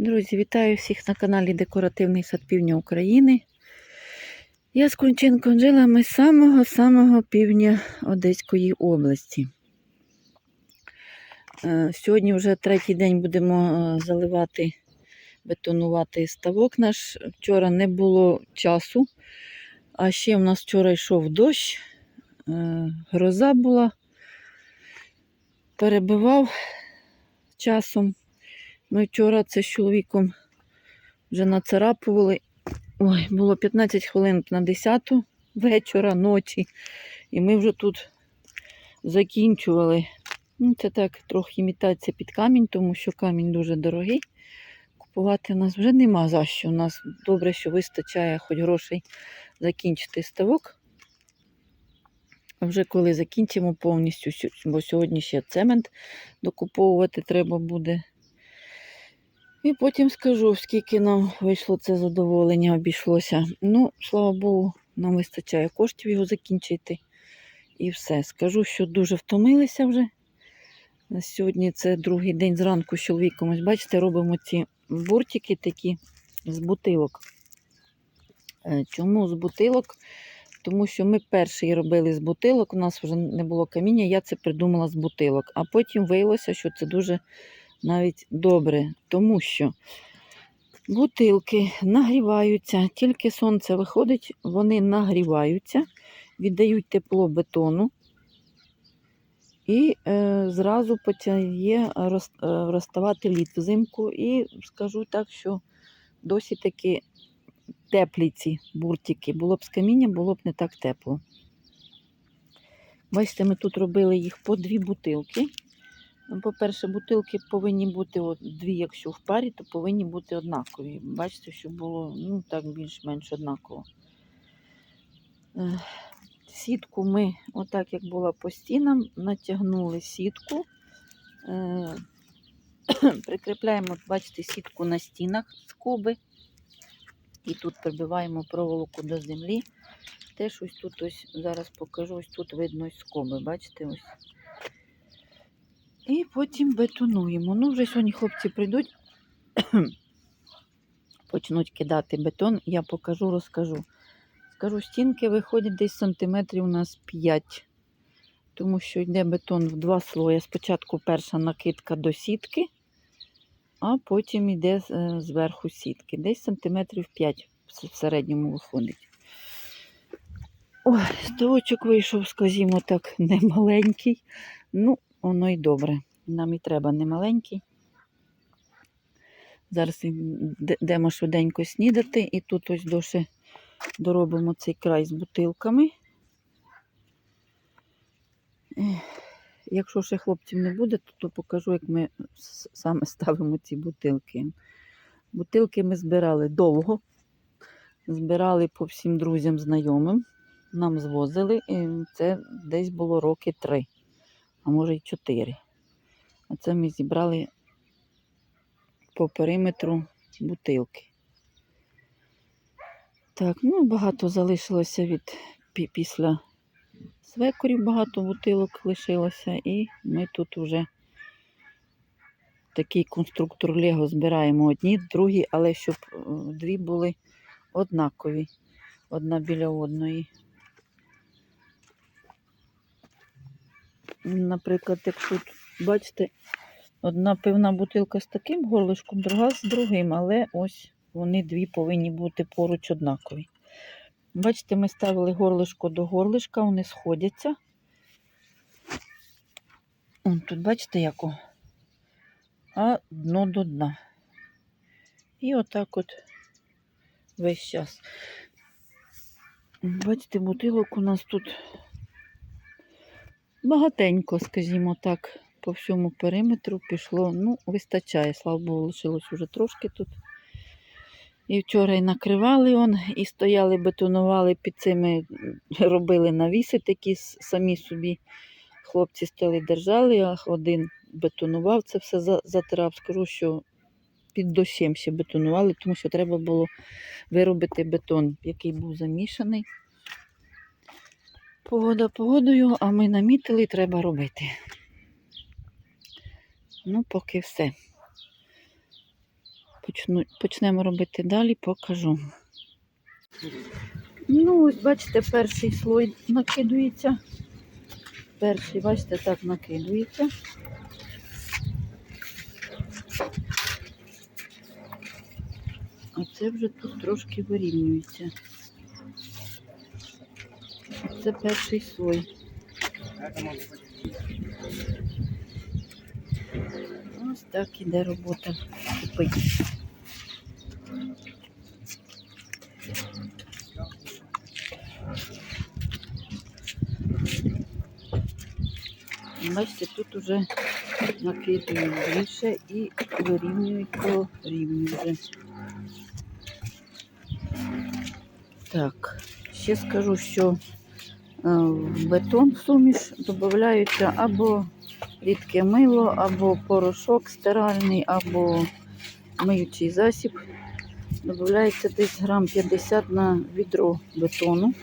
Друзі, вітаю всіх на каналі Декоративний сад Півдня України. Я з Кунченко ми з самого-самого півдня Одеської області. Е, Сьогодні вже третій день будемо е, заливати, бетонувати ставок наш. Вчора не було часу, а ще в нас вчора йшов дощ, е, гроза була, перебивав часом. Ми вчора це з чоловіком вже нацарапували. Ой, було 15 хвилин на 10 вечора, ночі. І ми вже тут закінчували. Ну, Це так, трохи імітація під камінь, тому що камінь дуже дорогий. Купувати у нас вже нема за що. У нас добре, що вистачає хоч грошей закінчити ставок. А вже коли закінчимо повністю, бо сьогодні ще цемент докуповувати треба буде. І потім скажу, скільки нам вийшло це задоволення, обійшлося. Ну, слава Богу, нам вистачає коштів його закінчити. І все. Скажу, що дуже втомилися вже. Сьогодні це другий день зранку з чоловіком. Ось бачите, робимо ці буртики такі з бутилок. Е, Чому з бутилок? Тому що ми перший робили з бутилок, у нас вже не було каміння, я це придумала з бутилок. А потім виявилося, що це дуже навіть добре, тому що бутилки нагріваються, тільки сонце виходить, вони нагріваються, віддають тепло бетону і е, зразу починає роз, е, розставати лід взимку. І скажу так, що досі таки теплі ці буртики. Було б з каміння, було б не так тепло. Бачите, ми тут робили їх по дві бутилки. По-перше, бутилки повинні бути от, дві, якщо в парі, то повинні бути однакові. Бачите, щоб було ну, так більш-менш однаково. Е, Сітку ми, отак як була по стінам, натягнули сітку. Е, Прикріпляємо, бачите, сітку на стінах скоби. І тут прибиваємо проволоку до землі. Теж ось тут ось зараз покажу, ось тут видно скоби, бачите ось. І потім бетонуємо. Ну, вже сьогодні хлопці прийдуть, почнуть кидати бетон, я покажу, розкажу. Скажу, стінки виходять десь сантиметрів у нас 5, тому що йде бетон в два слої. Спочатку перша накидка до сітки, а потім йде е, зверху сітки. Десь сантиметрів 5 в середньому виходить. Ой, ставочок вийшов, скажімо так, немаленький. Ну, воно й добре. Нам і треба немаленький. Зараз йдемо швиденько снідати, і тут ось доше доробимо цей край з бутилками. Якщо ще хлопців не буде, то покажу, як ми саме ставимо ці бутилки. Бутилки ми збирали довго, збирали по всім друзям, знайомим. Нам звозили, і це десь було роки три, а може й чотири. Оце ми зібрали по периметру бутилки. Так, ну багато залишилося від після свекорів, багато бутилок лишилося, і ми тут вже такий конструктор Лего збираємо одні, другі, але щоб дві були однакові, одна біля одної. Наприклад, як тут, бачите, одна пивна бутилка з таким горлишком, друга з другим, але ось вони дві повинні бути поруч однакові. Бачите, ми ставили горлишко до горлишка, вони сходяться. Вон тут, бачите, яко? А дно до дна. І отак от весь час. Бачите, бутилок у нас тут багатенько, скажімо так, по всьому периметру пішло. Ну, вистачає, слава Богу, лишилось вже трошки тут. І вчора і накривали он, і стояли, бетонували під цими, робили навіси такі самі собі. Хлопці стояли, держали, а один бетонував, це все затирав. Скажу, що під дощем ще бетонували, тому що треба було виробити бетон, який був замішаний. Погода погодою, а ми намітили, треба робити. Ну, поки все. почну, почнемо робити далі, покажу. Ну, ось бачите, перший слой накидується. Перший, бачите, так накидується. А це вже тут трошки вирівнюється. Це перший слой. Ось так іде робота. Кипить. Бачите, тут уже накидують більше і вирівнюють по рівню вже. Так, ще скажу, що в бетон суміш додаються або рідке мило, або порошок стиральний, або миючий засіб. Додається десь грам 50 на відро бетону.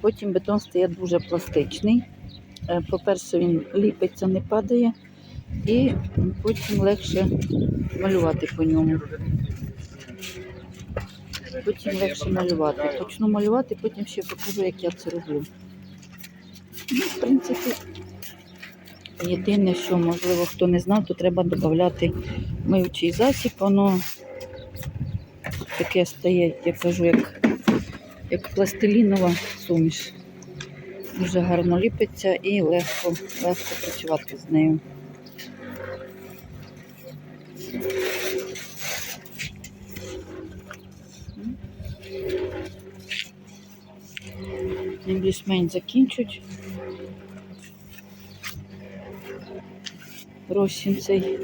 Потім бетон стає дуже пластичний. Е, По-перше, він ліпиться, не падає, і потім легше малювати по ньому. Потім легше малювати. Почну малювати, потім ще покажу, як я це роблю. Ну, в принципі, єдине, що, можливо, хто не знав, то треба додати миючий засіб. Воно таке стає, я кажу, як, як пластилінова суміш. Дуже гарно ліпиться і легко, легко працювати з нею. Більш-менш закінчуть. Розчин цей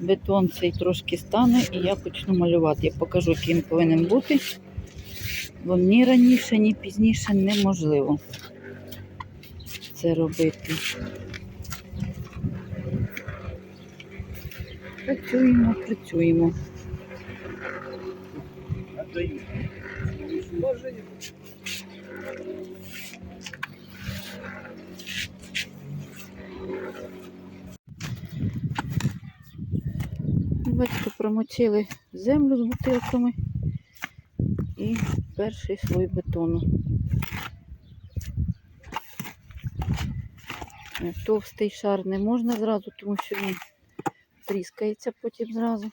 бетон цей трошки стане і я почну малювати. Я покажу, яким повинен бути. Бо ні раніше, ні пізніше неможливо це робити. Працюємо, працюємо. Бачите, промочили землю з бутилками і перший слой бетону. Е, Товстий шар не можна зразу, тому що він тріскається потім зразу.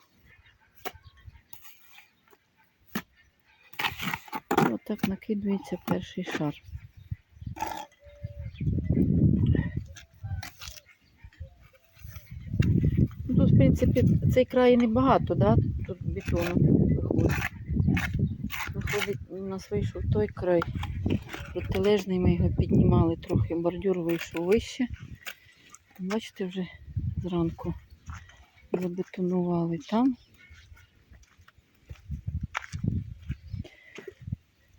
І Отак накидується перший шар. Ну, Тут, в принципі, цей край небагато, да? тут бетону виходить. Виходить, у нас вийшов той край протилежний, ми його піднімали трохи, бордюр вийшов вище. Бачите, вже зранку забетонували там.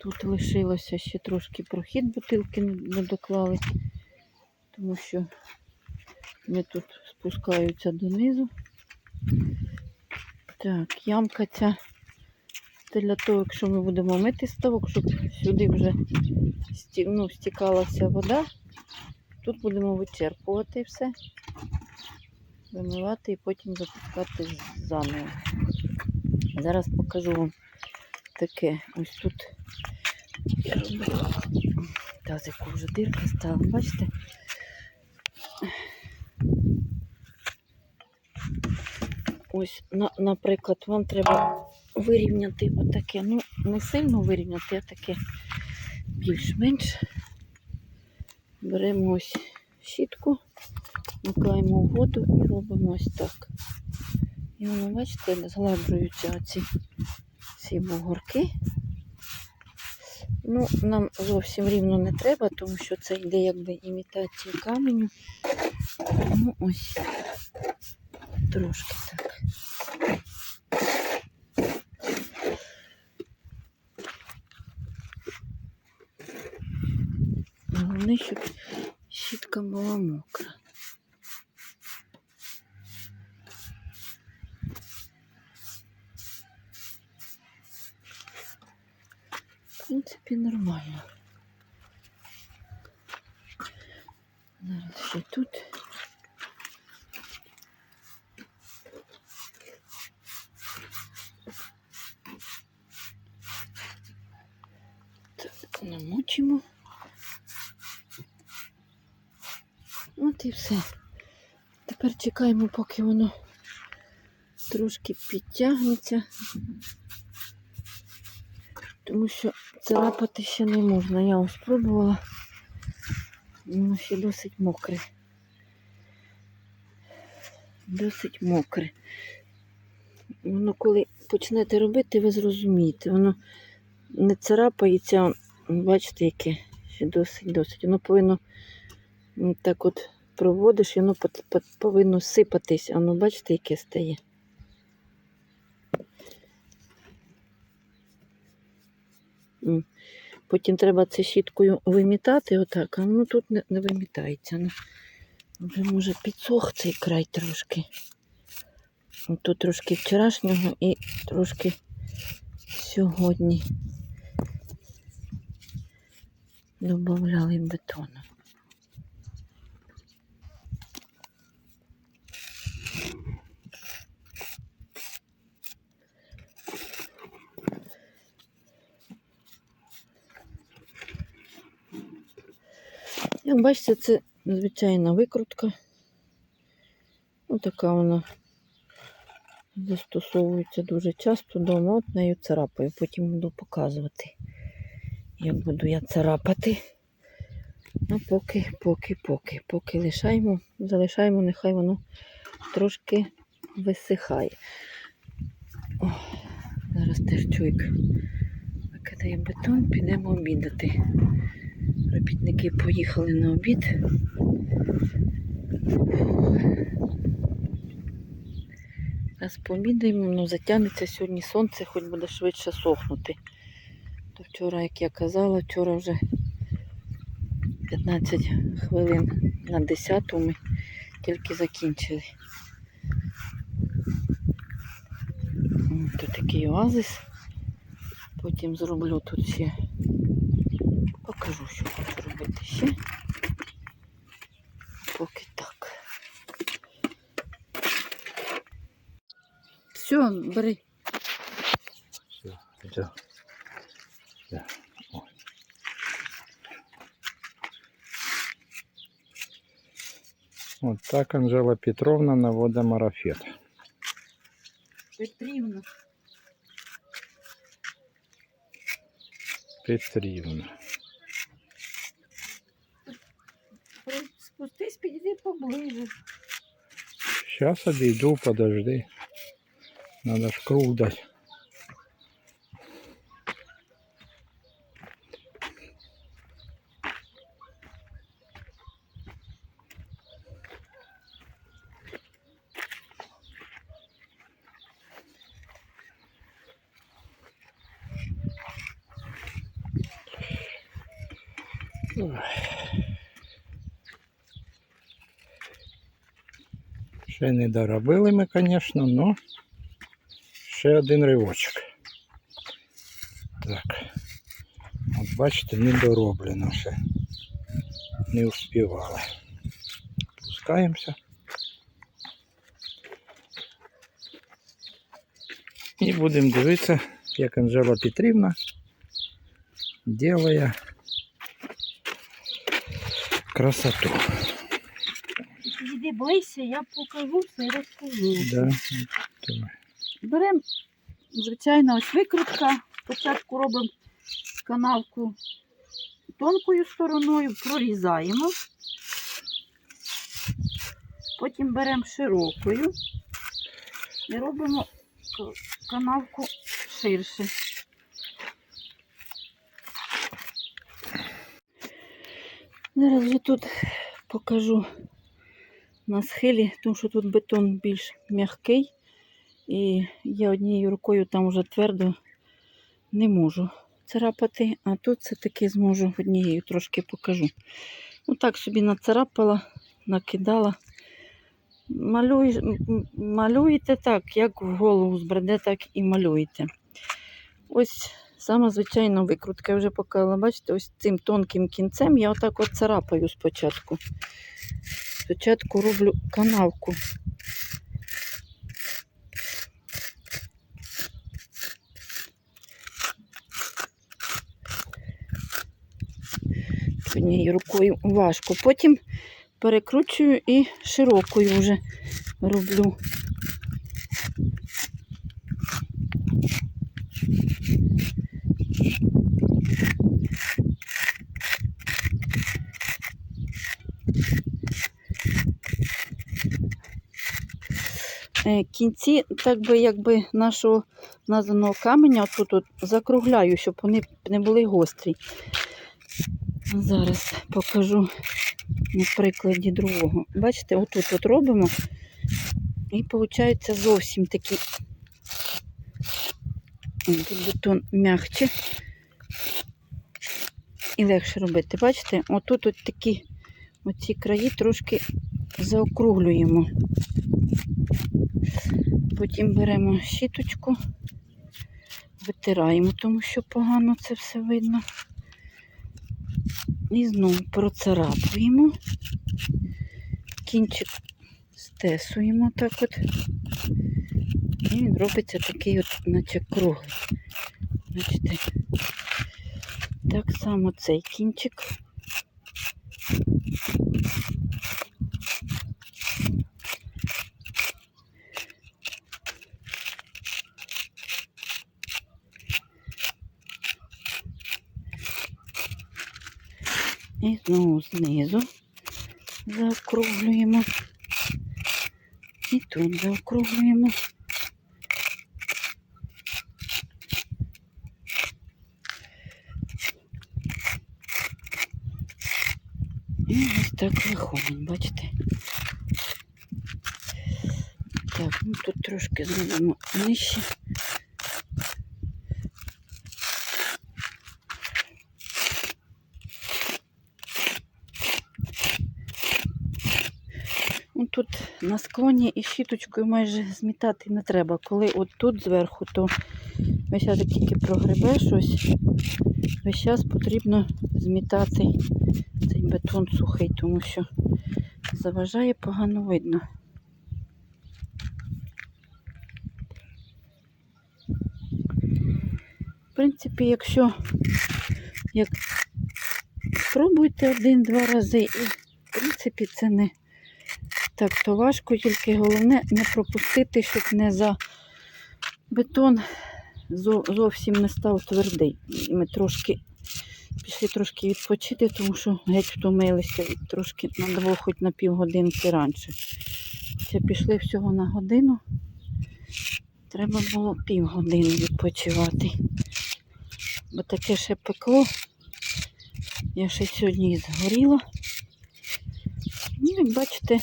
Тут лишилося ще трошки прохід, бутилки не доклали, тому що вони тут спускаються донизу. Так, ямка ця. Це для того, якщо ми будемо мити ставок, щоб сюди вже ну, стікала вся вода. Тут будемо вичерпувати все, вимивати і потім запускати заново. Зараз покажу вам таке. Ось тут я роблю тазику вже дирка стала. Бачите? Ось, на, наприклад, вам треба вирівняти отаке. Ну, не сильно вирівняти, а таке більш-менш. Беремо ось щітку, макаємо в воду і робимо ось так. І воно, бачите, згладжуються ці, ці бугорки. Ну, нам зовсім рівно не треба, тому що це йде якби імітація каменю. Ну, ось трошки так. Головне, щоб щітка була мокра. принципі, нормально. Зараз ще тут. Так, намочимо. От і все. Тепер чекаємо, поки воно трошки підтягнеться. Тому що царапати ще не можна. Я ось спробувала. Воно ще досить мокре. Досить мокре. Воно коли почнете робити, ви зрозумієте. Воно не царапається, бачите, яке ще досить досить. Воно повинно так от проводиш, і воно повинно сипатись. Воно бачите, яке стає. Потім треба це щіткою вимітати, отак, а воно тут не, не вимітається. Ну, вже може підсох цей край трошки. Тут трошки вчорашнього і трошки сьогодні додавали бетону. Як бачите, це звичайна викрутка. Ось така вона застосовується дуже часто вдома. От нею царапаю. Потім буду показувати, як буду я царапати. А поки, поки, поки, поки лишаємо, залишаємо, нехай воно трошки висихає. О, зараз теж чуйк викидає бетон, підемо обідати. Робітники поїхали на обід. Зараз пообідаємо, ну затягнеться сьогодні сонце, хоч буде швидше сохнути. То вчора, як я казала, вчора вже 15 хвилин на 10 ми тільки закінчили. Тут такий оазис. Потім зроблю тут ще. Покажу, що хочу робити ще. Поки так. Все, бери. Все. Да. О. Вот так Анжела Петровна наводить марафет. Петрівна. Петрівна. Підійди поближе. Сейчас обійду, подожди. Надо ж круг дать. Ой. Ще не доробили ми, звісно, но ще один ривочок. Так. От бачите, не дороблено ще. Не успівали. Пускаємося. І будемо дивитися, як Анжела Петрівна делає красоту. Ближче, я покажу все розкажу. Да. Беремо, звичайно, ось викрутка. Спочатку робимо канавку тонкою стороною, прорізаємо. Потім беремо широкою і робимо канавку ширше. Зараз вже тут покажу на схилі, тому що тут бетон більш м'який. І я однією рукою там вже твердо не можу царапати, а тут все-таки зможу однією трошки покажу. Ну так собі нацарапала, накидала. Малюй, малюєте так, як в голову збреде, так і малюєте. Ось сама звичайна викрутка, я вже показала, бачите, ось цим тонким кінцем я отак от царапаю спочатку. Спочатку роблю канавку. однією рукою важко. Потім перекручую і широкою вже роблю. Кінці, так би якби нашого названого каменя тут от закругляю, щоб вони не були гострі. Зараз покажу на прикладі другого. Бачите, отут от робимо, і виходить зовсім такі. О, бетон м'ягче і легше робити. Бачите, отут от такі оці краї трошки заокруглюємо. Потім беремо щіточку, витираємо, тому що погано це все видно. І знову процарапуємо. Кінчик стесуємо так от. І він робиться такий от, наче круглий. Бачите? Так само цей кінчик. І знову знизу заокруглюємо. І тут заокруглюємо. І ось так виходить, бачите? Так, ну тут трошки зробимо нижче. Ну, Тут на склоні і щіточкою майже змітати не треба. Коли от тут зверху, то весь час тільки прогребе щось, весь час потрібно змітати цей бетон сухий, тому що заважає погано видно. В принципі, якщо як спробуйте один-два рази, і в принципі це не так то важко, тільки головне не пропустити, щоб не за бетон зовсім не став твердий. І ми трошки пішли трошки відпочити, тому що геть втомилися. Трошки треба було хоч на півгодинки раніше. Ще пішли всього на годину. Треба було півгодини відпочивати. Бо таке ще пекло. Я ще сьогодні і згоріла. Ну, як бачите,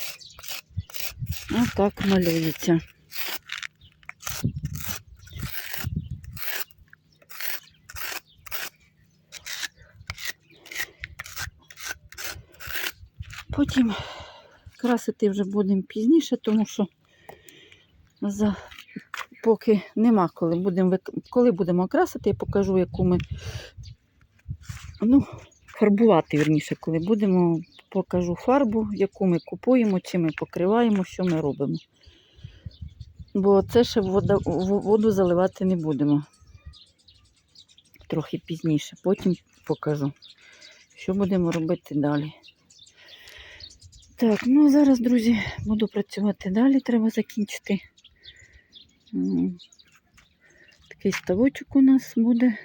отак малюється. Потім красити вже будемо пізніше, тому що за... поки нема коли будемо коли будемо красити, я покажу, яку ми ну, фарбувати, вірніше, коли будемо, покажу фарбу, яку ми купуємо, чи ми покриваємо, що ми робимо. Бо це ще вода, воду заливати не будемо. Трохи пізніше, потім покажу, що будемо робити далі. Так, ну а зараз, друзі, буду працювати далі, треба закінчити. Такий ставочок у нас буде.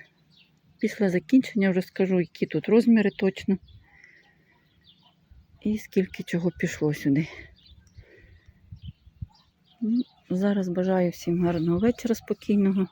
Після закінчення вже скажу, які тут розміри точно. І скільки чого пішло сюди. Ну, Зараз бажаю всім гарного вечора спокійного.